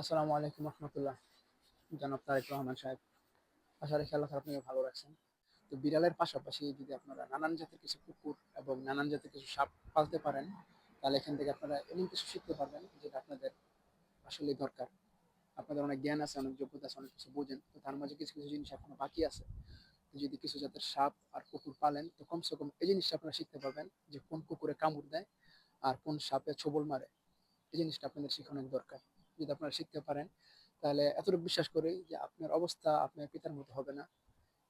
আসসালামু আলাইকুম রহমতুল্লাহ। জনাব তারেক রহমান সাহেব, আশা রাখি আল্লাহ আপনাকে ভালো রাখছেন। তো বিড়ালের পাশাপাশি যদি আপনারা নানান জাতের কিছু কুকুর এবং নানান জাতের কিছু সাপ পালতে পারেন, তাহলে এখান থেকে আপনারা এমন কিছু শিখতে পারবেন যেটা আপনাদের আসলে দরকার। আপনাদের অনেক জ্ঞান আছে, অনেক যোগ্যতা আছে, অনেক কিছু বোঝেন। তো তার মাঝে কিছু কিছু জিনিস এখনও বাকি আছে। যদি কিছু জাতের সাপ আর কুকুর পালেন, তো কমসে কম এই জিনিসটা আপনারা শিখতে পারবেন যে কোন কুকুরে কামড় দেয় আর কোন সাপে ছোবল মারে। এই জিনিসটা আপনাদের শেখানোর দরকার। যদি আপনারা শিখতে পারেন, তাহলে এতটুকু বিশ্বাস করি যে আপনার অবস্থা আপনার পিতার মতো হবে না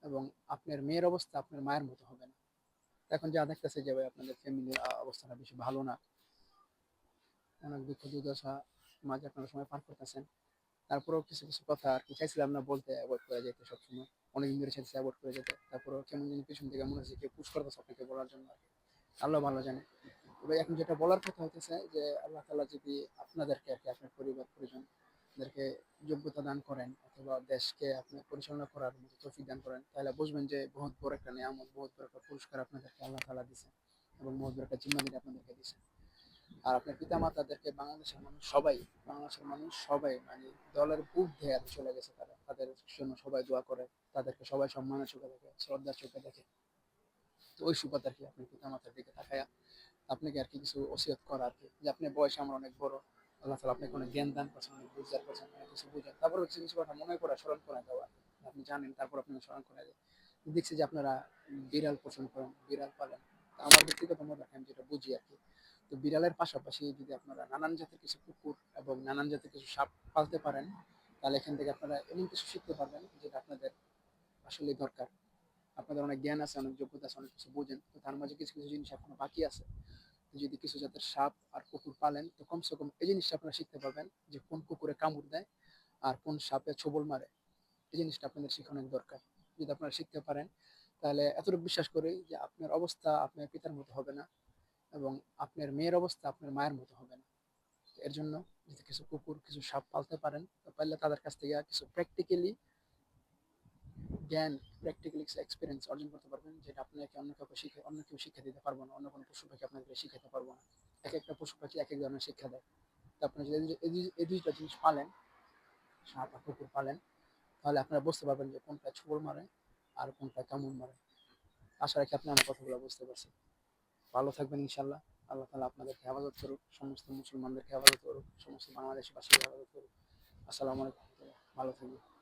এবং আপনার মেয়ের অবস্থা আপনার মায়ের মতো হবে না। এখন যা দেখতেছে যে ভাই আপনাদের ফ্যামিলির অবস্থাটা বেশি ভালো না। অনেক দুঃখ দুর্দশা মাঝে আপনারা সময় পার করতেছেন। তারপরেও কিছু কিছু কথা আর কি চাইছিলাম না বলতে অ্যাভয়েড করে যেতে সবসময়। অনেকদিন ধরে চাইছি অ্যাভয়েড করে যেতে তারপরেও কেমন জানি পিছন থেকে মনে হচ্ছে কেউ পুশ করতেছে আপনাকে বলার জন্য আর কি। আল্লাহ ভালো জানে। তবে এখন যেটা বলার কথা হতেছে যে আল্লাহ তালা যদি আপনাদেরকে আর কি আপনার পরিবার পরিজন এদেরকে যোগ্যতা দান করেন অথবা দেশকে আপনি পরিচালনা করার মতো তৌফিক দান করেন, তাহলে বুঝবেন যে বহুত বড় একটা নিয়ামত, বহুত বড় একটা পুরস্কার আপনাদেরকে আল্লাহ তালা দিছে এবং বহুত বড় একটা জিম্মাদিরি আপনাদেরকে দিছে আর আপনার পিতা মাতাদেরকে বাংলাদেশের মানুষ সবাই, বাংলাদেশের মানুষ সবাই মানে দলের ঊর্ধ্বে আর চলে গেছে তারা, তাদের জন্য সবাই দোয়া করে, তাদেরকে সবাই সম্মানের চোখে দেখে, শ্রদ্ধার চোখে দেখে। তো ওই সুবাদ আর কি আপনার পিতা মাতার দিকে আপনাকে আর কি কিছু ওসিয়ত করা আর কি, যে আপনি বয়স আমার অনেক বড়, আল্লাহ তালা আপনাকে অনেক জ্ঞান দান করছেন, অনেক বুঝদার করছেন, অনেক কিছু বুঝেন। তারপর কিছু কিছু কথা মনে করা স্মরণ করে দেওয়া আপনি জানেন, তারপর আপনাকে স্মরণ করে দেয়। দেখছি যে আপনারা বিড়াল পোষণ করেন, বিড়াল পালেন। আমার ব্যক্তিগত মত আমি যেটা বুঝি আর কি, তো বিড়ালের পাশাপাশি যদি আপনারা নানান জাতের কিছু কুকুর এবং নানান জাতের কিছু সাপ পালতে পারেন, তাহলে এখান থেকে আপনারা এমন কিছু শিখতে পারবেন যেটা আপনাদের আসলে দরকার। আপনাদের অনেক জ্ঞান আছে, অনেক যোগ্যতা আছে, অনেক কিছু বোঝেন। তো তার মাঝে কিছু কিছু জিনিস এখনও বাকি আছে। যদি কিছু জাতের সাপ আর কুকুর পালেন, তো কমসে কম এই জিনিসটা আপনারা শিখতে পারবেন যে কোন কুকুরে কামড় দেয় আর কোন সাপে ছোবল মারে। এই জিনিসটা আপনাদের শেখানোর দরকার। যদি আপনারা শিখতে পারেন, তাহলে এতটুকু বিশ্বাস করি যে আপনার অবস্থা আপনার পিতার মতো হবে না এবং আপনার মেয়ের অবস্থা আপনার মায়ের মতো হবে না। এর জন্য যদি কিছু কুকুর, কিছু সাপ পালতে পারেন, তো পারলে তাদের কাছ থেকে কিছু প্র্যাকটিক্যালি জ্ঞান প্র্যাকটিক্যালি এক্সপিরিয়েন্স অর্জন করতে পারবেন, যেটা আপনাকে অন্য কাউকে শিখে অন্য কেউ শিক্ষা দিতে পারব না, অন্য কোনো পশু পাখি আপনাকে শিখাতে পারব না। এক একটা পশু পাখি এক এক ধরনের শিক্ষা দেয়। তো আপনি যদি এই দুইটা জিনিস পালেন, সাপ আর কুকুর পালেন, তাহলে আপনারা বুঝতে পারবেন যে কোনটা ছোবল মারে আর কোনটা কামড় মারে। আশা রাখি আপনি আমার কথাগুলো বুঝতে পারছেন। ভালো থাকবেন ইনশাল্লাহ আল্লাহ তালা আপনাদেরকে হেফাজত করুক, সমস্ত মুসলমানদেরকে হেফাজত করুক, সমস্ত বাংলাদেশবাসীকে হেফাজত করুক। আসসালামু আলাইকুম। ভালো থাকবেন।